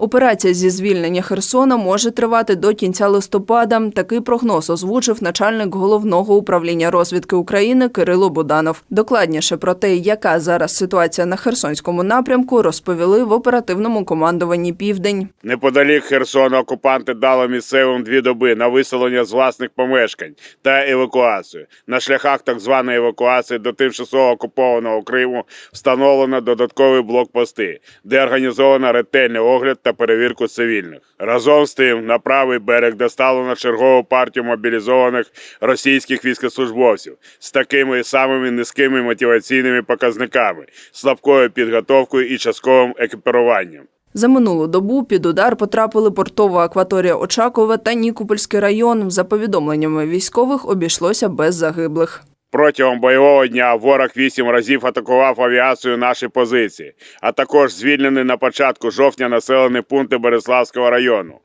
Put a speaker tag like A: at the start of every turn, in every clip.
A: Операція зі звільнення Херсона може тривати до кінця листопада. Такий прогноз озвучив начальник головного управління розвідки України Кирило Буданов. Докладніше про те, яка зараз ситуація на Херсонському напрямку, розповіли в оперативному командуванні Південь.
B: Неподалік Херсона окупанти дали місцевим дві доби на виселення з власних помешкань та евакуацію. На шляхах так званої евакуації до тимчасово окупованого Криму встановлено додаткові блокпости, де організовано ретельний огляд та перевірку цивільних. Разом з тим, на правий берег доставлено чергову партію мобілізованих російських військовослужбовців з такими самими низькими мотиваційними показниками, слабкою підготовкою і частковим екіпіруванням.
A: За минулу добу під удар потрапили портова акваторія Очакова та Нікопольський район. За повідомленнями військових, обійшлося без загиблих.
B: Протягом бойового дня ворог вісім разів атакував авіацію наші позиції, а також звільнений на початку жовтня населені пункти Береславського району.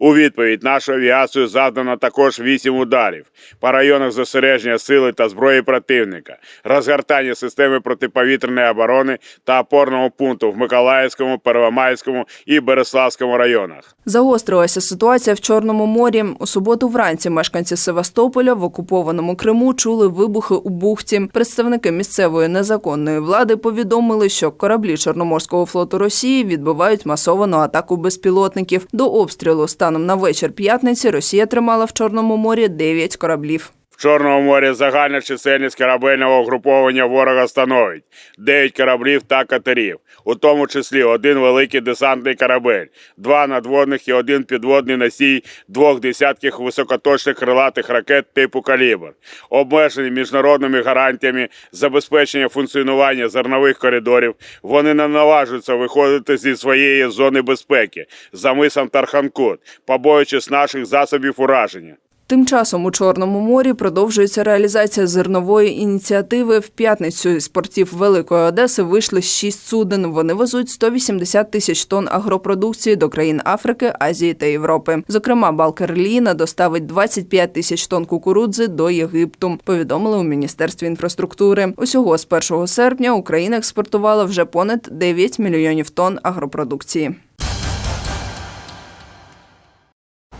B: У відповідь нашу авіацію завдано також вісім ударів по районах зосередження сили та зброї противника, розгортання системи протиповітряної оборони та опорного пункту в Миколаївському, Первомайському і Береславському районах.
A: Загострилася ситуація в Чорному морі. У суботу вранці мешканці Севастополя в окупованому Криму чули вибухи у бухті. Представники місцевої незаконної влади повідомили, що кораблі Чорноморського флоту Росії відбивають масовану атаку безпілотників. До обстрілу станом на вечір п'ятниці Росія тримала в Чорному морі 9 кораблів.
B: В Чорному морі загальна чисельність корабельного угруповання ворога становить 9 кораблів та катерів, у тому числі один великий десантний корабель, два надводних і один підводний носій двох десятків високоточних крилатих ракет типу «Калібр», обмежені міжнародними гарантіями забезпечення функціонування зернових коридорів. Вони не наважуються виходити зі своєї зони безпеки за мисом Тарханкут, побоюючись наших засобів ураження.
A: Тим часом у Чорному морі продовжується реалізація зернової ініціативи. В п'ятницю з портів Великої Одеси вийшли шість суден. Вони везуть 180 тисяч тонн агропродукції до країн Африки, Азії та Європи. Зокрема, Балкер Ліна доставить 25 тисяч тонн кукурудзи до Єгипту. Повідомили у міністерстві інфраструктури. Усього з 1 серпня Україна експортувала вже понад 9 мільйонів тонн агропродукції.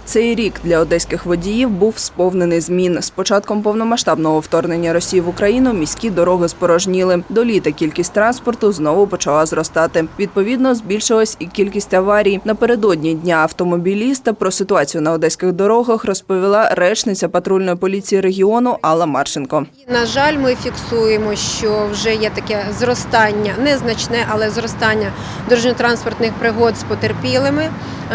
A: Цей рік для одеських водіїв був сповнений змін. З початком повномасштабного вторгнення Росії в Україну міські дороги спорожніли. До літа кількість транспорту знову почала зростати. Відповідно, збільшилась і кількість аварій. Напередодні дня автомобіліста про ситуацію на одеських дорогах розповіла речниця патрульної поліції регіону Алла Марченко.
C: На жаль, ми фіксуємо, що вже є таке зростання, незначне, але зростання дорожньо-транспортних пригод з потерпілими.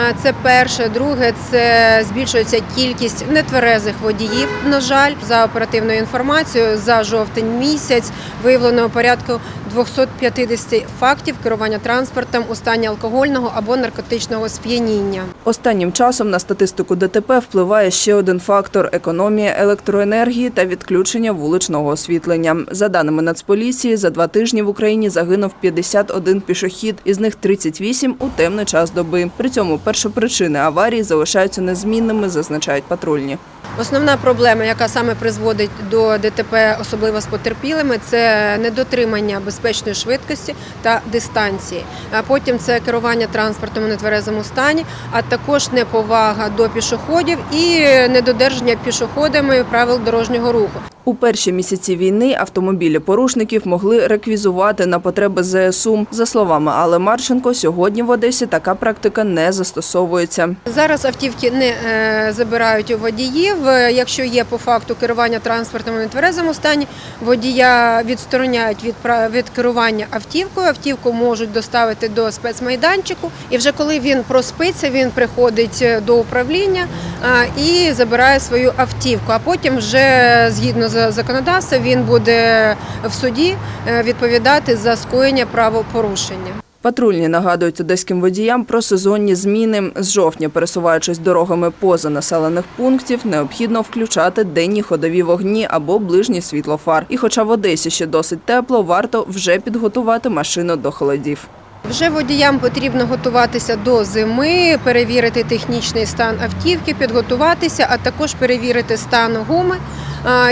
C: Е, Це перше. Друге, це збільшується кількість нетверезих водіїв. На жаль, за оперативною інформацією, за жовтень місяць виявлено порядку 250 фактів керування транспортом у стані алкогольного або наркотичного сп'яніння.
A: Останнім часом на статистику ДТП впливає ще один фактор економія електроенергії та відключення вуличного освітлення. За даними Нацполіції, за два тижні в Україні загинув 51 пішохід, із них 38 у темний час доби. При цьому першопричини аварії залишаються незмінними, зазначають патрульні.
C: Основна проблема, яка саме призводить до ДТП, особливо з потерпілими, це недотримання безпечної швидкості та дистанції. А потім це керування транспортом у нетверезому стані, а також неповага до пішоходів і недодержання пішоходами правил дорожнього руху.
A: У перші місяці війни автомобілі порушників могли реквізувати на потреби ЗСУ. За словами Алли Марченко, сьогодні в Одесі така практика не застосовується.
C: Зараз автівки не е, забирають у водіїв. Якщо є по факту керування транспортом у нетверезому стані, водія відстороняють від від керування автівкою. Автівку можуть доставити до спецмайданчику. І вже коли він проспиться, він приходить е, до управління е, і забирає свою автівку. А потім, вже згідно з законодавством, він буде в суді е, відповідати за скоєння правопорушення.
A: Патрульні нагадують одеським водіям про сезонні зміни. З жовтня, пересуваючись дорогами поза населених пунктів, необхідно включати денні ходові вогні або ближні світлофар. І хоча в Одесі ще досить тепло, варто вже підготувати машину до холодів.
C: Вже водіям потрібно готуватися до зими, перевірити технічний стан автівки, підготуватися, а також перевірити стан гуми,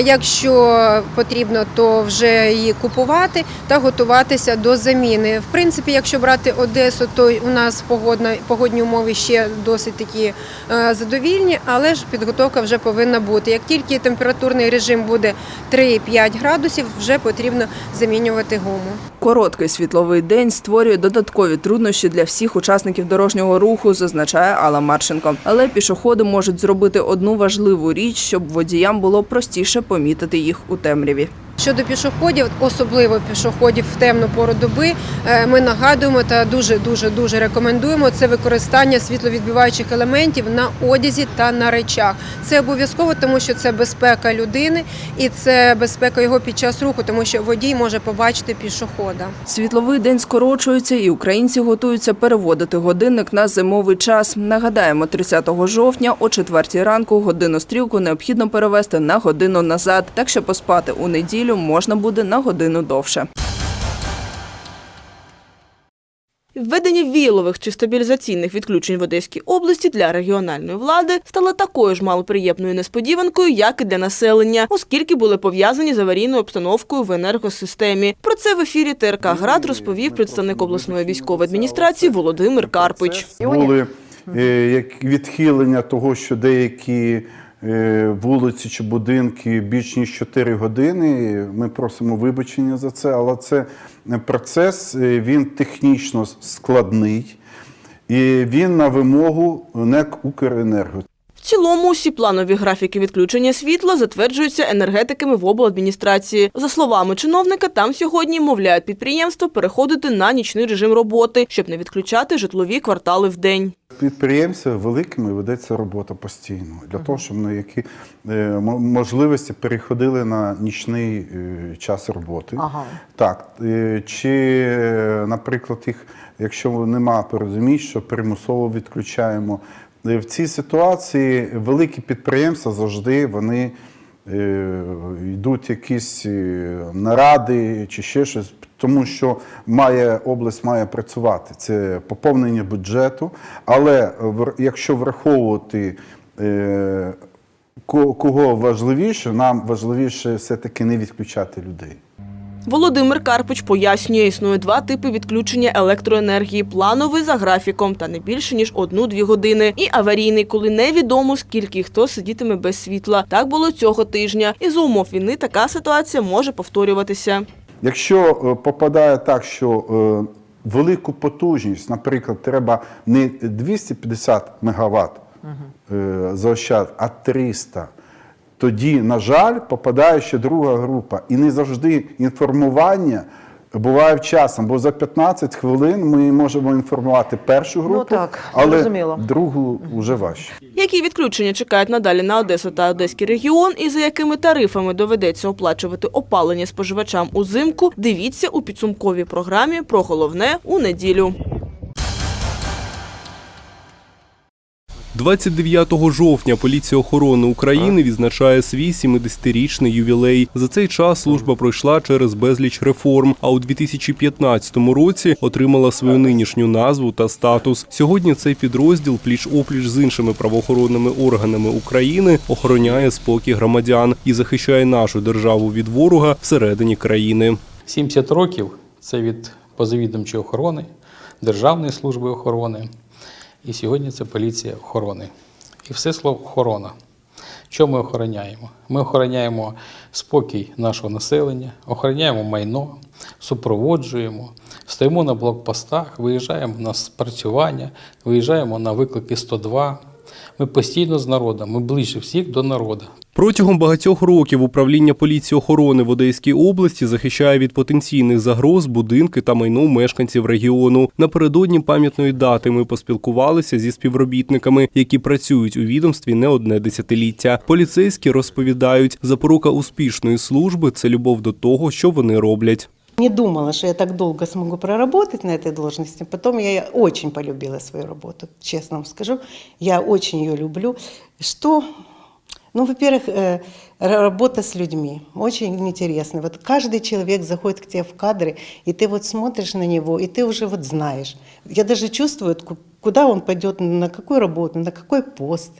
C: Якщо потрібно, то вже її купувати та готуватися до заміни. В принципі, якщо брати Одесу, то у нас погодна, погодні умови ще досить такі е, задовільні, але ж підготовка вже повинна бути. Як тільки температурний режим буде 3-5 градусів, вже потрібно замінювати гуму.
A: Короткий світловий день створює додаткові труднощі для всіх учасників дорожнього руху, зазначає Алла Марченко. Але пішоходи можуть зробити одну важливу річ, щоб водіям було простіше помітити їх у темряві.
C: Щодо пішоходів, особливо пішоходів в темну пору доби, е, ми нагадуємо та дуже дуже дуже рекомендуємо це використання світловідбиваючих елементів на одязі та на речах. Це обов'язково, тому що це безпека людини і це безпека його під час руху, тому що водій може побачити пішохода.
A: Світловий день скорочується, і українці готуються переводити годинник на зимовий час. Нагадаємо, 30 жовтня о 4 ранку годину стрілку необхідно перевести на годину назад, так що поспати у неділю можна буде на годину довше.
D: Введення віялових чи стабілізаційних відключень в Одеській області для регіональної влади стало такою ж малоприємною несподіванкою, як і для населення, оскільки були пов'язані з аварійною обстановкою в енергосистемі. Про це в ефірі ТРК Град розповів представник обласної військової адміністрації Володимир Карпич.
E: Були е, відхилення того, що деякі вулиці чи будинки більш ніж 4 години. Ми просимо вибачення за це, але це процес е, він технічно складний і він на вимогу НЕК Укренерго.
D: В цілому усі планові графіки відключення світла затверджуються енергетиками в обладміністрації. За словами чиновника, там сьогодні мовляють підприємства переходити на нічний режим роботи, щоб не відключати житлові квартали в день.
E: Підприємцями великими ведеться робота постійно для того, щоб на які е, можливості переходили на нічний е, час роботи.
F: Ага.
E: Так, е, чи, наприклад, їх, якщо нема порозумінь, що примусово відключаємо. Е, В цій ситуації великі підприємства завжди вони е, йдуть якісь е, наради чи ще щось, тому що має область має працювати. Це поповнення бюджету. Але якщо враховувати кого важливіше, нам важливіше все-таки не відключати людей.
D: Володимир Карпич пояснює, існує два типи відключення електроенергії: плановий за графіком та не більше ніж одну-дві години, і аварійний, коли невідомо скільки і хто сидітиме без світла. Так було цього тижня. І за умов війни така ситуація може повторюватися.
E: Якщо е, попадає так, що е, велику потужність, наприклад, треба не 250 МВт е, заощад, а 300, тоді, на жаль, попадає ще друга група. І не завжди інформування буває вчасно, бо за 15 хвилин ми можемо інформувати першу групу,
F: так,
E: але
F: зрозуміло.
E: другу вже важче.
D: Які відключення чекають надалі на Одесу та Одеський регіон, і за якими тарифами доведеться оплачувати опалення споживачам узимку, дивіться у підсумковій програмі про головне у неділю.
G: 29 жовтня поліція охорони України відзначає свій 70-річний ювілей. За цей час служба пройшла через безліч реформ, а у 2015 році отримала свою нинішню назву та статус. Сьогодні цей підрозділ пліч-опліч з іншими правоохоронними органами України охороняє спокій громадян і захищає нашу державу від ворога всередині країни.
H: 70 років це від позавідомчої охорони, Державної служби охорони. І сьогодні це поліція охорони. І все слово охорона. Що ми охороняємо? Ми охороняємо спокій нашого населення, охороняємо майно, супроводжуємо, стоїмо на блокпостах, виїжджаємо на спрацювання, виїжджаємо на виклики 102. Ми постійно з народом, ми ближче всіх до народу.
G: Протягом багатьох років управління поліції охорони в Одеській області захищає від потенційних загроз будинки та майно мешканців регіону. Напередодні пам'ятної дати ми поспілкувалися зі співробітниками, які працюють у відомстві не одне десятиліття. Поліцейські розповідають, запорука успішної служби це любов до того, що вони роблять.
F: Не думала, что я так долго смогу проработать на этой должности. Потом я очень полюбила свою работу, честно вам скажу. Я очень ее люблю. Что? Ну, во-первых, э, работа с людьми очень интересно. Вот каждый человек заходит к тебе в кадры, и ты вот смотришь на него, и ты уже вот знаешь. Я даже чувствую, куда он пойдет, на какую работу, на какой пост,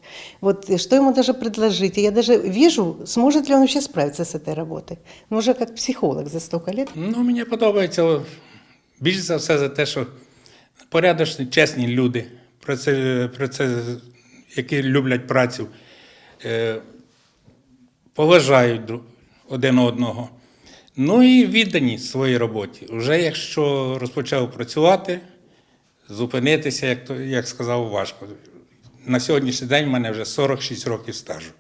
F: вот, что ему даже предложить. И я даже вижу, сможет ли он вообще справиться с этой работой. Ну, уже как психолог за столько лет.
I: Ну, мені подобається більш за все за те, що порядочні, чесні люди, праце, праце, які люблять працю, е, поважають один одного. Ну і віддані своїй роботі. Вже якщо розпочав працювати, зупинитися, як, то, як сказав, важко. На сьогоднішній день в мене вже 46 років стажу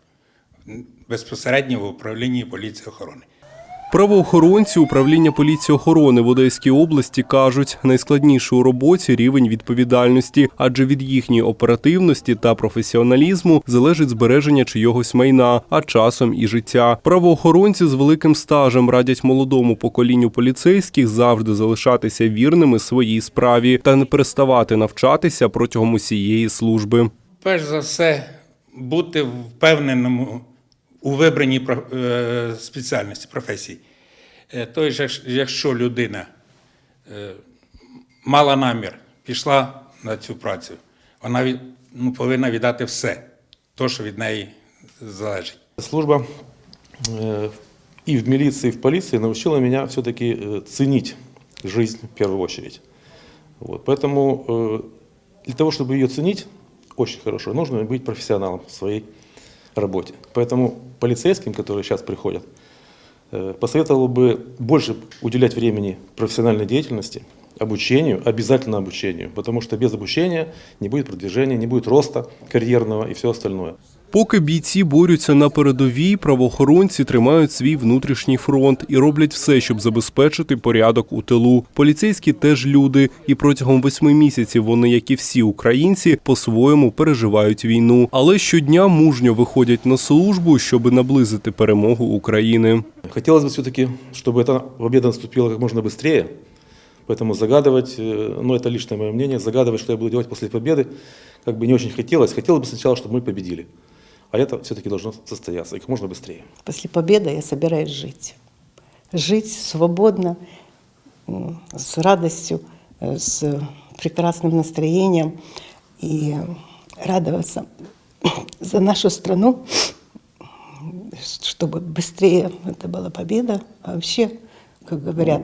I: безпосередньо в управлінні поліції охорони.
G: Правоохоронці управління поліції охорони в Одеській області кажуть, найскладніше у роботі рівень відповідальності, адже від їхньої оперативності та професіоналізму залежить збереження чийогось майна, а часом і життя. Правоохоронці з великим стажем радять молодому поколінню поліцейських завжди залишатися вірними своїй справі та не переставати навчатися протягом усієї служби.
I: Перш за все, бути впевненому у вибраній про- е, спеціальності, професії. Е, Тобто, якщо- якщо людина е, мала намір, пішла на цю працю, вона від- ну, повинна віддати все, те, що від неї залежить.
J: Служба э, и в милиции, и в полиции научила меня все-таки э, ценить жизнь в первую очередь. Вот. Поэтому э, для того, чтобы ее ценить очень хорошо, нужно быть профессионалом в своей работе. Поэтому полицейским, которые сейчас приходят, э, посоветовал бы больше уделять времени профессиональной деятельности, обучению, обязательно обучению, потому что без обучения не будет продвижения, не будет роста карьерного и все остальное.
G: Поки бійці борються на передовій, правоохоронці тримають свій внутрішній фронт і роблять все, щоб забезпечити порядок у тилу. Поліцейські теж люди, і протягом восьми місяців вони, як і всі українці, по-своєму переживають війну, але щодня мужньо виходять на службу, щоб наблизити перемогу України.
J: Хотелось бы все-таки, чтобы эта победа наступила как можно быстрее. Поэтому загадывать, э, ну это личное мое мнение, загадывать, что я буду делать после победы, как бы не очень хотелось. Хотелось бы сначала, чтобы мы победили. А это все-таки должно состояться и как можно быстрее.
F: После победы я собираюсь жить. Жить свободно, с радостью, э, с прекрасным настроением и радоваться за нашу страну, чтобы быстрее это была победа. А вообще, как говорят,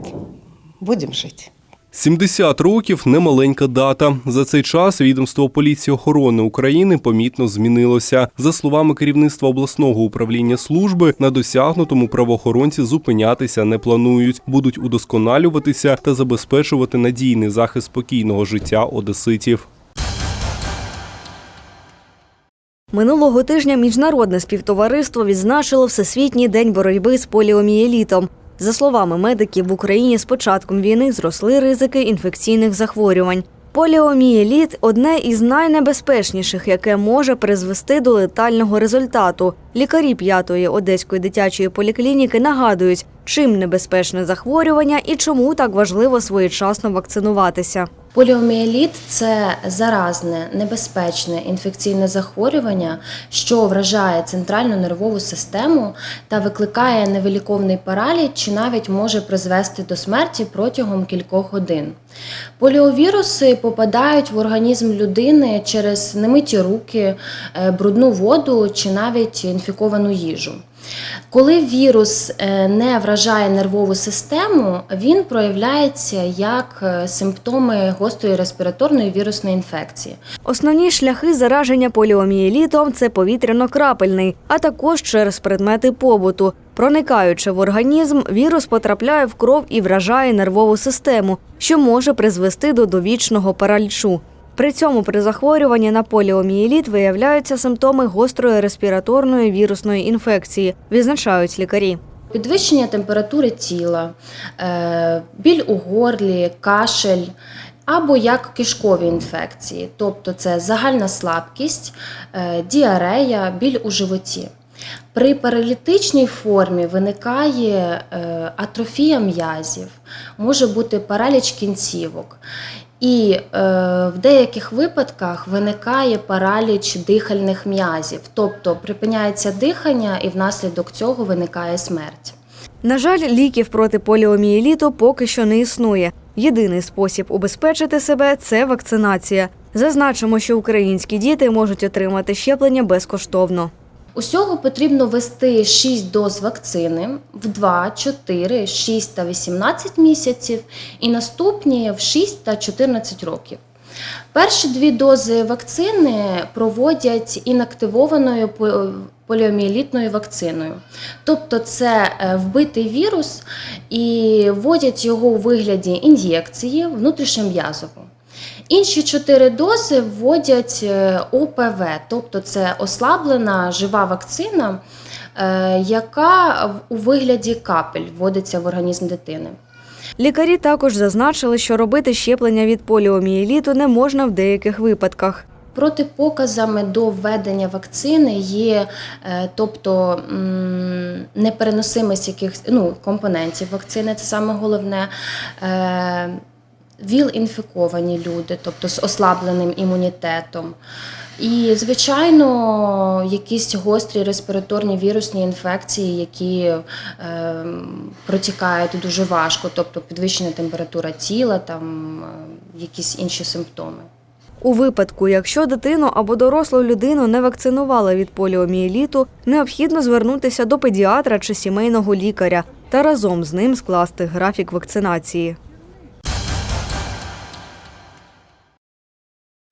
F: будем жить.
G: 70 років немаленька дата. За цей час відомство поліції охорони України помітно змінилося. За словами керівництва обласного управління служби, на досягнутому правоохоронці зупинятися не планують, будуть удосконалюватися та забезпечувати надійний захист спокійного життя одеситів.
K: Минулого тижня міжнародне співтовариство відзначило Всесвітній день боротьби з поліомієлітом. За словами медиків, в Україні з початком війни зросли ризики інфекційних захворювань. Поліомієліт одне із найнебезпечніших, яке може призвести до летального результату. Лікарі п'ятої одеської дитячої поліклініки нагадують, чим небезпечне захворювання і чому так важливо своєчасно вакцинуватися.
L: Поліомієліт це заразне, небезпечне інфекційне захворювання, що вражає центральну нервову систему та викликає невиліковний параліч чи навіть може призвести до смерті протягом кількох годин. Поліовіруси попадають в організм людини через немиті руки, е, брудну воду чи навіть інфіковану їжу. Коли вірус е, не вражає нервову систему, він проявляється як е, симптоми гострої респіраторної вірусної інфекції.
K: Основні шляхи зараження поліомієлітом це повітряно-крапельний, а також через предмети побуту. Проникаючи в організм, вірус потрапляє в кров і вражає нервову систему, що може призвести до довічного паралічу. При цьому при захворюванні на поліомієліт виявляються симптоми гострої респіраторної вірусної інфекції, відзначають лікарі.
L: Підвищення температури тіла, е, біль у горлі, кашель. Або як кишкові інфекції, тобто це загальна слабкість, е, діарея, біль у животі. При паралітичній формі виникає е, атрофія м'язів, може бути параліч кінцівок. І е, в деяких випадках виникає параліч дихальних м'язів, тобто припиняється дихання і внаслідок цього виникає смерть.
K: На жаль, ліків проти поліомієліту поки що не існує. Єдиний спосіб убезпечити себе це вакцинація. Зазначимо, що українські діти можуть отримати щеплення безкоштовно.
L: Усього потрібно ввести 6 доз вакцини в 2, 4, 6 та 18 місяців і наступні в 6 та 14 років. Перші дві дози вакцини проводять інактивованою по- поліомієлітною вакциною. Тобто це е, вбитий вірус і вводять його у вигляді ін'єкції внутрішньом'язово. Інші чотири дози вводять е, ОПВ, тобто це ослаблена жива вакцина, е, яка у вигляді капель вводиться в організм дитини.
K: Лікарі також зазначили, що робити щеплення від поліомієліту не можна в деяких випадках.
L: Протипоказами до введення вакцини є, е, тобто непереносимість якихось ну, компонентів вакцини, це саме головне. ВІЛ-інфіковані люди, тобто з ослабленим імунітетом. І, звичайно, якісь гострі респіраторні вірусні інфекції, які е, протікають дуже важко, тобто підвищена температура тіла, там е, якісь інші симптоми.
K: У випадку, якщо дитину або дорослу людину не вакцинували від поліомієліту, необхідно звернутися до педіатра чи сімейного лікаря та разом з ним скласти графік вакцинації.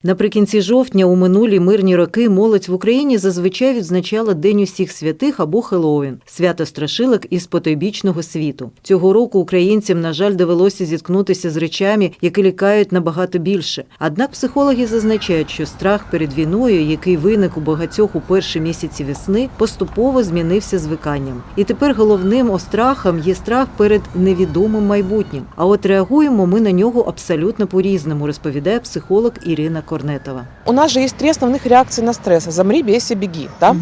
M: Наприкінці жовтня у минулі мирні роки молодь в Україні зазвичай відзначала День усіх святих або Хеллоуін – свято страшилок із потойбічного світу. Цього року українцям, на жаль, довелося зіткнутися з речами, які лякають набагато більше. Однак психологи зазначають, що страх перед війною, який виник у багатьох у перші місяці весни, поступово змінився звиканням. І тепер головним острахом є страх перед невідомим майбутнім. А от реагуємо ми на нього абсолютно по-різному, розповідає психолог Ірина Корнетова.
N: У нас же есть три основных реакции на стресс. Замри, бейся, беги. Да?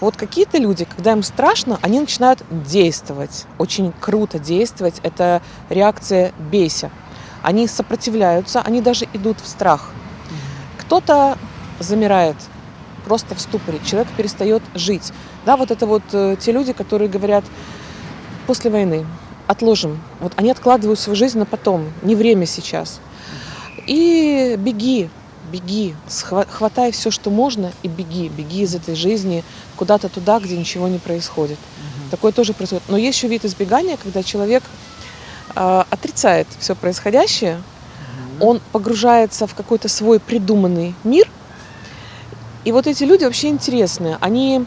N: Вот какие-то люди, когда им страшно, они начинают действовать. Очень круто действовать. Это реакция бейся. Они сопротивляются, они даже идут в страх. Кто-то замирает просто в ступоре. Человек перестает жить. Да, вот это вот э, те люди, которые говорят после войны отложим. Вот они откладывают свою жизнь на потом, не время сейчас. И беги, беги, хватай все, что можно, и беги, беги из этой жизни куда-то туда, где ничего не происходит. Такое тоже происходит. Но есть еще вид избегания, когда человек а, отрицает все происходящее, он погружается в какой-то свой придуманный мир. И вот эти люди вообще интересные. Они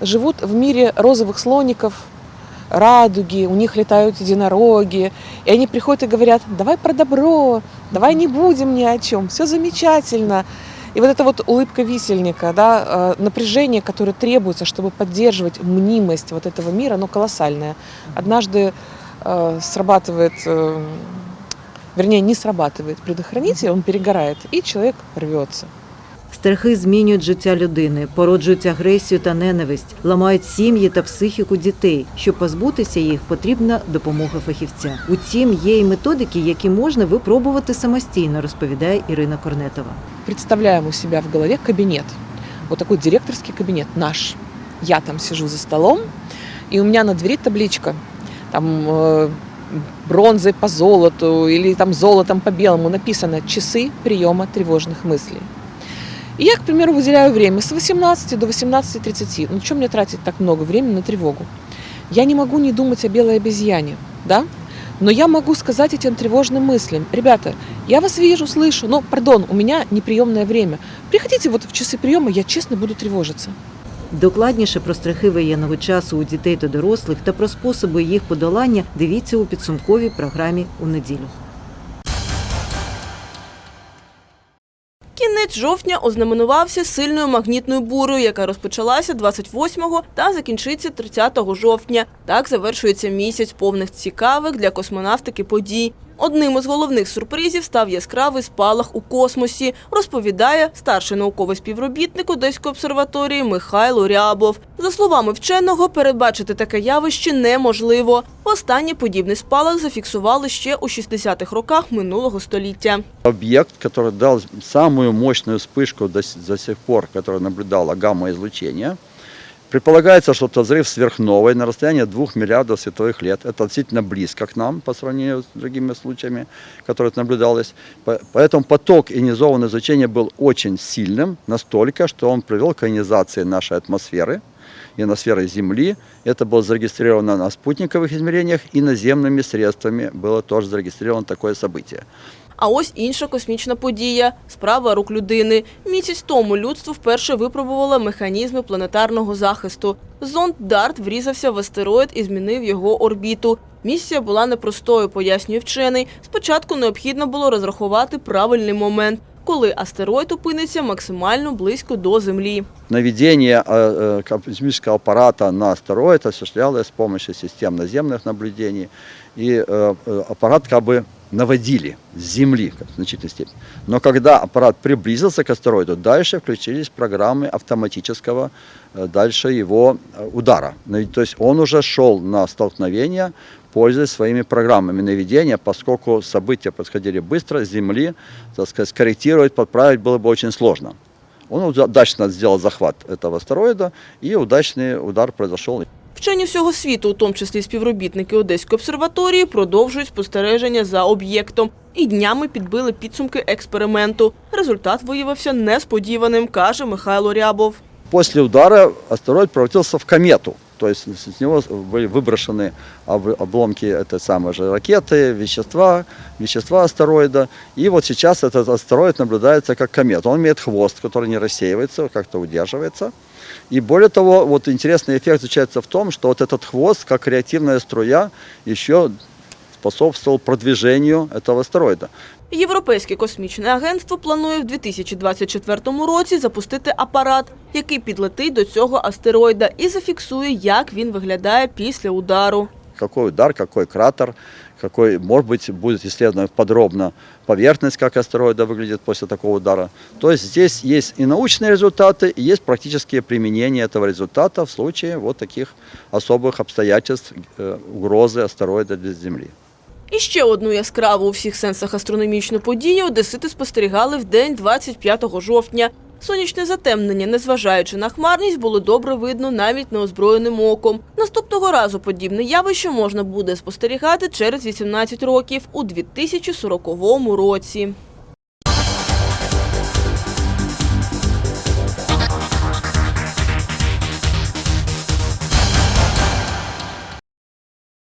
N: живут в мире розовых слоников, радуги, у них летают единороги, и они приходят и говорят, давай про добро, давай не будем ни о чем, все замечательно. И вот эта вот улыбка висельника, да, э, напряжение, которое требуется, чтобы поддерживать мнимость вот этого мира, оно колоссальное. Однажды э, срабатывает, э, вернее, не срабатывает предохранитель, он перегорает, и человек рвется.
M: Страхи змінюють життя людини, породжують агресію та ненависть, ламають сім'ї та психіку дітей. Щоб позбутися їх, потрібна допомога фахівця. Утім, є й методики, які можна випробувати самостійно, розповідає Ірина Корнетова.
N: представляем у себя в голове кабинет. Вот такой директорский кабинет наш. Я там сижу за столом, и у меня на двери табличка. Там э, бронзой по золоту или там золотом по белому написано «Часы приема тревожных мыслей». И я, к примеру, выделяю время с 18 до 18.30. Ну, чем мне тратить так много времени на тревогу? Я не могу не думать о белой обезьяне, да? Но я могу сказать этим тревожным мыслям, ребята, я вас вижу, слышу, но, пардон, у меня неприемное время. Приходите вот в часы приема, я честно буду тревожиться.
M: Докладніше про страхи воєнного часу у дітей та дорослих та про способи їх подолання дивіться у підсумковій програмі у неділю.
D: Кінець жовтня ознаменувався сильною магнітною бурою, яка розпочалася 28-го та закінчиться 30 жовтня. Так завершується місяць повних цікавих для космонавтики подій. Одним із головних сюрпризів став яскравий спалах у космосі, розповідає старший науковий співробітник Одеської обсерваторії Михайло Рябов. За словами вченого, передбачити таке явище неможливо. Останній подібний спалах зафіксували ще у 60-х роках минулого століття.
O: объект, который дал самую мощную вспышку до с- до сих пор, который наблюдало гамма-излучение. Предполагается, что это взрыв сверхновой на расстоянии 2 миллиардов световых лет. Это относительно близко к нам по сравнению с другими случаями, которые наблюдалось. По- Поэтому поток ионизованного излучения был очень сильным, настолько, что он привел к ионизации нашей атмосферы, ионосферы Земли. Это было зарегистрировано на спутниковых измерениях и наземными средствами было тоже зарегистрировано такое событие.
D: А ось інша космічна подія – справа рук людини. Місяць тому людство вперше випробувало механізми планетарного захисту. Зонд Дарт врізався в астероїд і змінив його орбіту. Місія була непростою, пояснює вчений. Спочатку необхідно було розрахувати правильний момент, коли астероїд опиниться максимально близько до Землі.
O: Наведение э, э, космического аппарата на астероид осуществлялось с помощью систем наземных наблюдений. И э, э, аппарат как бы наводили с Земли в значительной степени. Но когда аппарат приблизился к астероиду, дальше включились программы автоматического э, дальше его э, удара. То есть он уже шел на столкновение, пользуясь своими программами наведения, поскольку события происходили быстро, с Земли, так сказать, скорректировать, подправить было бы очень сложно. Он удачно сделал захват этого астероида, и удачный удар произошел.
D: Вчені всього світу, у тому числі співробітники Одеської обсерваторії, продовжують спостереження за об'єктом і днями підбили підсумки експерименту. Результат виявився несподіваним, каже Михайло Рябов.
O: После удара астероид превратился в комету. То есть с с него были выброшены об- обломки этой самой же ракеты, вещества, вещества астероида. И вот сейчас этот астероид наблюдается как комета. Он имеет хвост, который не рассеивается, как-то удерживается. И более того, вот интересный эффект заключается в том, что вот этот хвост, как реактивная струя, еще способствовал продвижению этого астероида.
D: Європейське космічне агентство планує в 2024 році запустити апарат, який підлетить до цього астероїда і зафіксує, як він виглядає після удару.
O: какой удар, какой кратер, какой, может быть, будет исследована подробно поверхность, как астероида выглядит после такого удара. То есть здесь есть и научные результаты, и есть практические применения этого результата в случае вот таких особых обстоятельств э, угрозы астероида для Земли.
D: І ще одну яскраву у всіх сенсах астрономічну подію одесити спостерігали в день 25 жовтня. Сонячне затемнення, незважаючи на хмарність, було добре видно навіть неозброєним оком. Наступного разу подібне явище можна буде спостерігати через 18 років у 2040 році.